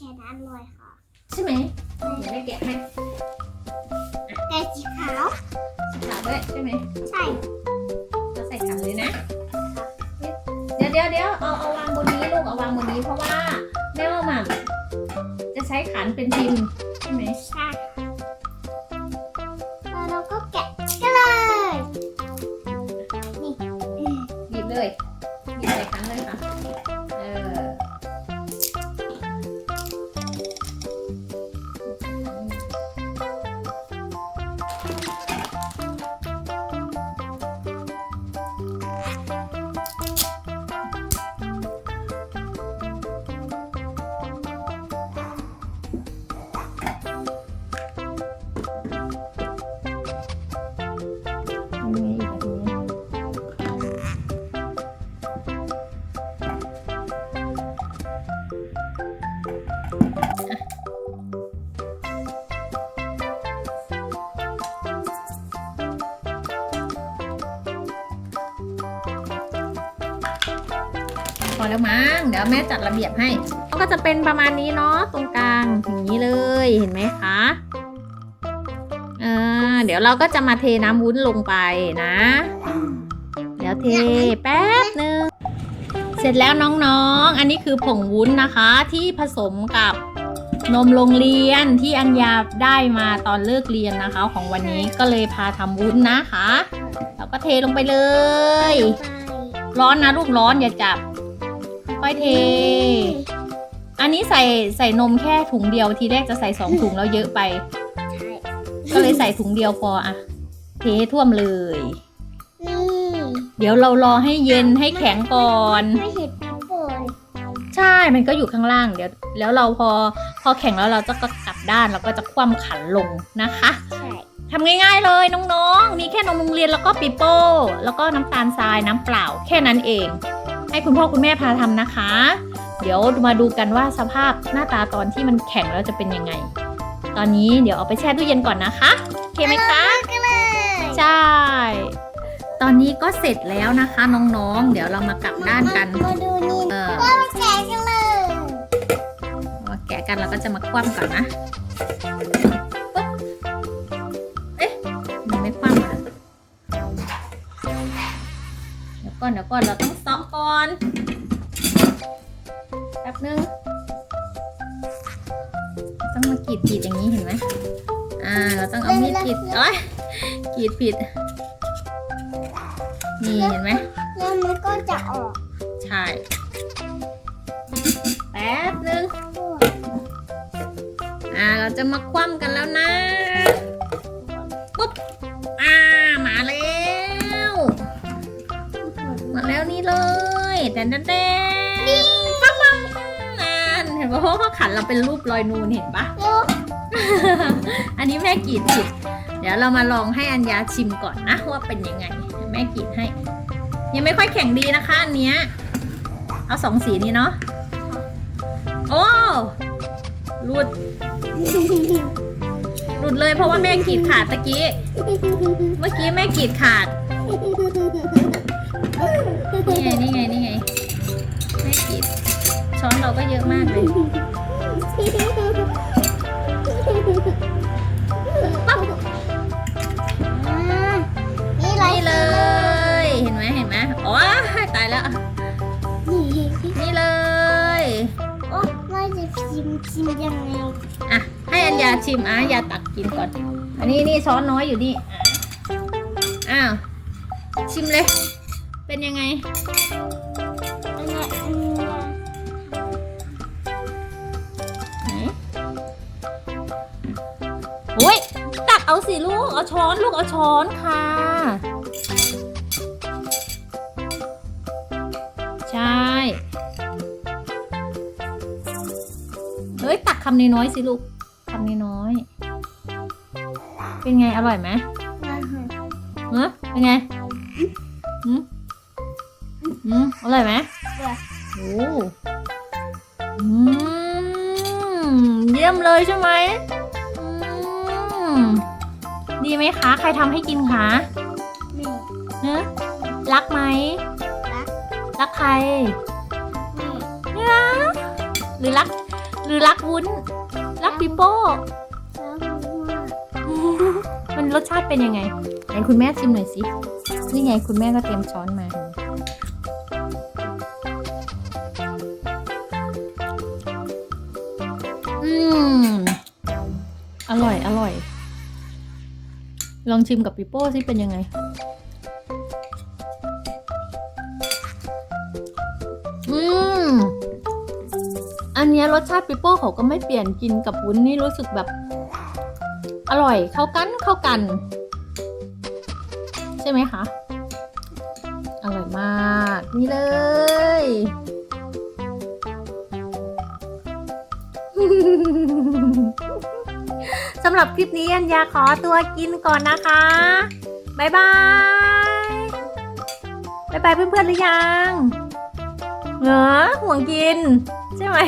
แค่นั้นเลยค่ะใช่ไหมเดี๋ยวแม่แกะให้แต่สีขาวสีขาวด้วยใช่ไหมใช่เราใส่ขันเลยนะ เดี๋ยวเดี๋ยวเดี๋ยวเอาเอาวางบนนี้ลูกเอาวางบนนี้เพราะว่าแม่ว่าหม่ำจะใช้ขันเป็นพิมพ์ใช่ไหมใช่แล้วเราก็แกะกันเลยนี่อืมหยิบเลยหยิบใส่ขันเลยค่ะ พอแล้วมั้ง เดี๋ยวแม่จัดระเบียบให้ก็จะเป็นประมาณนี้เนาะตรงกลางอย่างนี้เลยเห็นไหมคะอ่าเดี๋ยวเราก็จะมาเทน้ำวุ้นลงไปนะ เดี๋ยวเทแป๊บหนึ่งเสร็จแล้วน้องๆ อันนี้คือผงวุ้นนะคะที่ผสมกับนมโรงเรียนที่อัญญาได้มาตอนเลิกเรียนนะคะ ของวันนี้ก็เลยพาทำวุ้นนะคะแล้วก็เทลงไปเลย ร้อนนะลูกร้อนอย่าจับ ค่อยเท อันนี้ใส่ใส่นมแค่ถุงเดียวทีแรกจะใส่สองถุงแล้วเยอะไปใช่ก็เลยใส่ถุงเดียวพออะเทให้ท่วมเลย นี่เดี๋ยวเรารอให้เย็นให้แข็งก่อน ไม่เห็นปิ๊บเลยใช่ มันก็อยู่ข้างล่าง เดี๋ยว แล้วเราพอ พอแข็งแล้วเราจะก็กลับด้านแล้วก็จะคว่ำขันลงนะคะ ใช่ ทำง่ายๆเลยน้องๆ มีแค่นมโรงเรียนแล้วก็ปิโป้ แล้วก็น้ำตาลทรายน้ำเปล่า แค่นั้นเอง ให้คุณพ่อคุณแม่พาทำนะคะ เดี๋ยวมาดูกันว่าสภาพหน้าตาตอนที่มันแข็งแล้วจะเป็นยังไง ตอนนี้เดี๋ยวเอาไปแช่ตู้เย็นก่อนนะคะโอเคไหมคะกันเลยใช่ ตอนนี้ก็เสร็จแล้วนะคะน้องๆ เดี๋ยวเรามากลับด้านกันมาดูนี่เออว่ามันแกะกันเลยมาแกะกันเราก็จะมาคว่ำก่อนนะปุ๊บเอ๊ะมันไม่คว่ำอะเดี๋ยวก่อนเดี๋ยวก่อนเราต้องซ้อม ก่อนแป๊บนึง ต้องมากรีดผิดอย่างนี้เห็นไหมอ่า เราต้องเอามีดผิดเอ้ยกรีดผิด นี่เห็นไหมแล้วมันก็จะออก ใช่ แป๊บนึง อ่า เราจะมาคว่ำกันแล้วนะ นี่เลยแดนแดนแดนปั๊บปั๊บอ่านเห็นปะเพราะว่าขันเราเป็นรูปรอยนูนเห็นปะ อันนี้แม่กรีดผิด เดี๋ยวเรามาลองให้อัญญาชิมก่อนนะว่าเป็นยังไง แม่กรีดให้ ยังไม่ค่อยแข็งดีนะคะอันเนี้ย เอาสองสีนี้เนาะ โอ้หลุดหลุดเลยเพราะว่าแม่กรีดขาดตะกี้ เมื่อกี้แม่กรีดขาด นี่ไงนี่ไงนี่ไงแม่กรีดช้อนเราก็เยอะมากเลยนี่ไรนี่เลย เห็นไหมเห็นไหมโอ้ยตายแล้ว นี่เลยโอ้เราจะชิมชิมยังไงอะให้อัญญาชิมอะอย่าตักกินก่อน อันนี้นี่ช้อนน้อยอยู่นี่อะอ้าว ชิมเลย เป็นยังไงอันนี้อันนี้ไหนโอ้ยตักเอาสิลูก เอาช้อนลูกเอาช้อนค่ะ ใช่ เฮ้ย ตักคำน้อยๆสิลูกคำน้อยๆเป็นไง อร่อยไหมเออเป็นไงอืม อืมอร่อยไหมโอ้อืมเยี่ยมเลยใช่ไหมอืมดีไหมคะ ใครทำให้กินคะนี่เนอะรักไหม รักรักใครนี่รักหรือรัก หรือรักวุ้น รักปิโป้มันรสชาติเป็นยังไงไหนคุณแม่ชิมหน่อยสิ นี่ไงคุณแม่ก็เตรียมช้อนมาอื มอร่อย อร่อย ลองชิมกับปิโป้สิเป็นยังไง อืม อันเนี้ยรสชาติปิโป้เขาก็ไม่เปลี่ยนกินกับวุ้นนี่รู้สึกแบบ อร่อย เข้ากันเข้ากัน ใช่ไหมคะ อร่อยมาก นี่เลย สำหรับคลิปนี้อัญญาขอตัวกินก่อนนะคะบายบายบายบายเพื่อนๆหรือยังเหรอห่วงกิน ใช่ไหม